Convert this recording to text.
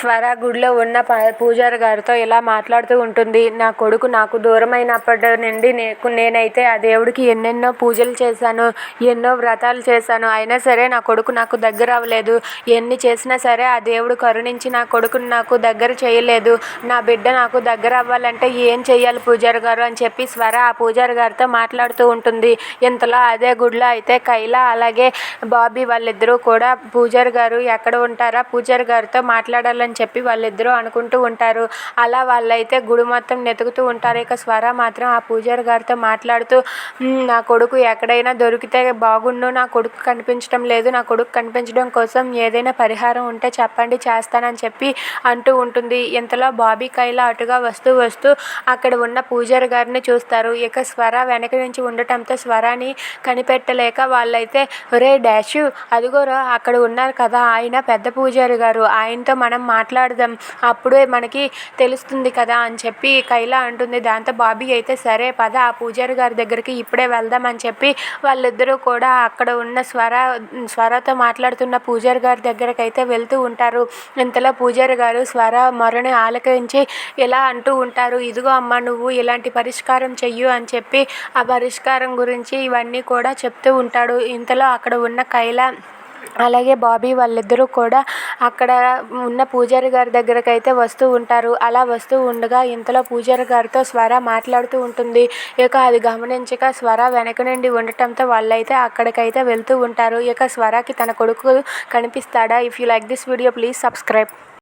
స్వర గుడిలో ఉన్న ప పూజారి గారితో ఇలా మాట్లాడుతూ ఉంటుంది. నా కొడుకు నాకు దూరమైనప్పటి నుండి నేను నేనైతే ఆ దేవుడికి ఎన్నెన్నో పూజలు చేశాను ఎన్నో వ్రతాలు చేశాను. అయినా సరే నా కొడుకు నాకు దగ్గర అవ్వలేదు. ఎన్ని చేసినా సరే ఆ దేవుడు కరుణించి నా కొడుకుని నాకు దగ్గర చేయలేదు. నా బిడ్డ నాకు దగ్గర అవ్వాలంటే ఏం చేయాలి పూజారి గారు అని చెప్పి స్వర ఆ పూజారి గారితో మాట్లాడుతూ ఉంటుంది. ఇంతలో అదే గుడిలో అయితే కైలా అలాగే బాబీ వాళ్ళిద్దరూ కూడా పూజారి గారు ఎక్కడ ఉంటారా? పూజారి గారితో మాట్లాడాలని అని చెప్పి వాళ్ళిద్దరూ అనుకుంటూ ఉంటారు. అలా వాళ్ళైతే గుడి మొత్తం వెతుకుతూ ఉంటారు. ఇక స్వర మాత్రం ఆ పూజారి గారితో మాట్లాడుతూ నా కొడుకు ఎక్కడైనా దొరికితే బాగుండు. నా కొడుకు కనిపించడం లేదు. నా కొడుకు కనిపించడం కోసం ఏదైనా పరిహారం ఉంటే చెప్పండి చేస్తానని చెప్పి అంటూ ఉంటుంది. ఇంతలో బాబీ కైలా అటుగా వస్తూ వస్తూ అక్కడ ఉన్న పూజారి గారిని చూస్తారు. ఇక స్వర వెనక నుంచి ఉండటంతో స్వరాన్ని కనిపెట్టలేక వాళ్ళైతే ఒరే డాషు అదిగోరా అక్కడ ఉన్నారు కదా ఆయన పెద్ద పూజారి గారు. ఆయనతో మనం మా మాట్లాడదాం. అప్పుడే మనకి తెలుస్తుంది కదా అని చెప్పి కైలా అంటుంది. దాంతో బాబీ అయితే సరే పద ఆ పూజారి గారి దగ్గరికి ఇప్పుడే వెళ్దాం అని చెప్పి వాళ్ళిద్దరూ కూడా అక్కడ ఉన్న స్వర స్వరతో మాట్లాడుతున్న పూజారి గారి దగ్గరకు అయితే వెళ్తూ ఉంటారు. ఇంతలో పూజారి గారు స్వర మొరని ఆలకించి ఇలా అంటూ ఉంటారు ఇదిగో అమ్మ నువ్వు ఇలాంటి పరిష్కారం చెయ్యు అని చెప్పి ఆ పరిష్కారం గురించి ఇవన్నీ కూడా చెప్తూ ఉంటాడు. ఇంతలో అక్కడ ఉన్న కైలా అలాగే బాబీ వాళ్ళిద్దరూ కూడా అక్కడ ఉన్న పూజారి గారి దగ్గరకు అయితే వస్తూ ఉంటారు. అలా వస్తూ ఉండగా ఇంతలో పూజారి గారితో స్వర మాట్లాడుతూ ఉంటుంది. ఇక అది గమనించక స్వర వెనక నుండి ఉండటంతో వాళ్ళైతే అక్కడికైతే వెళ్తూ ఉంటారు. ఇక స్వరకి తన కొడుకు కనిపిస్తాడా? If you like this video please subscribe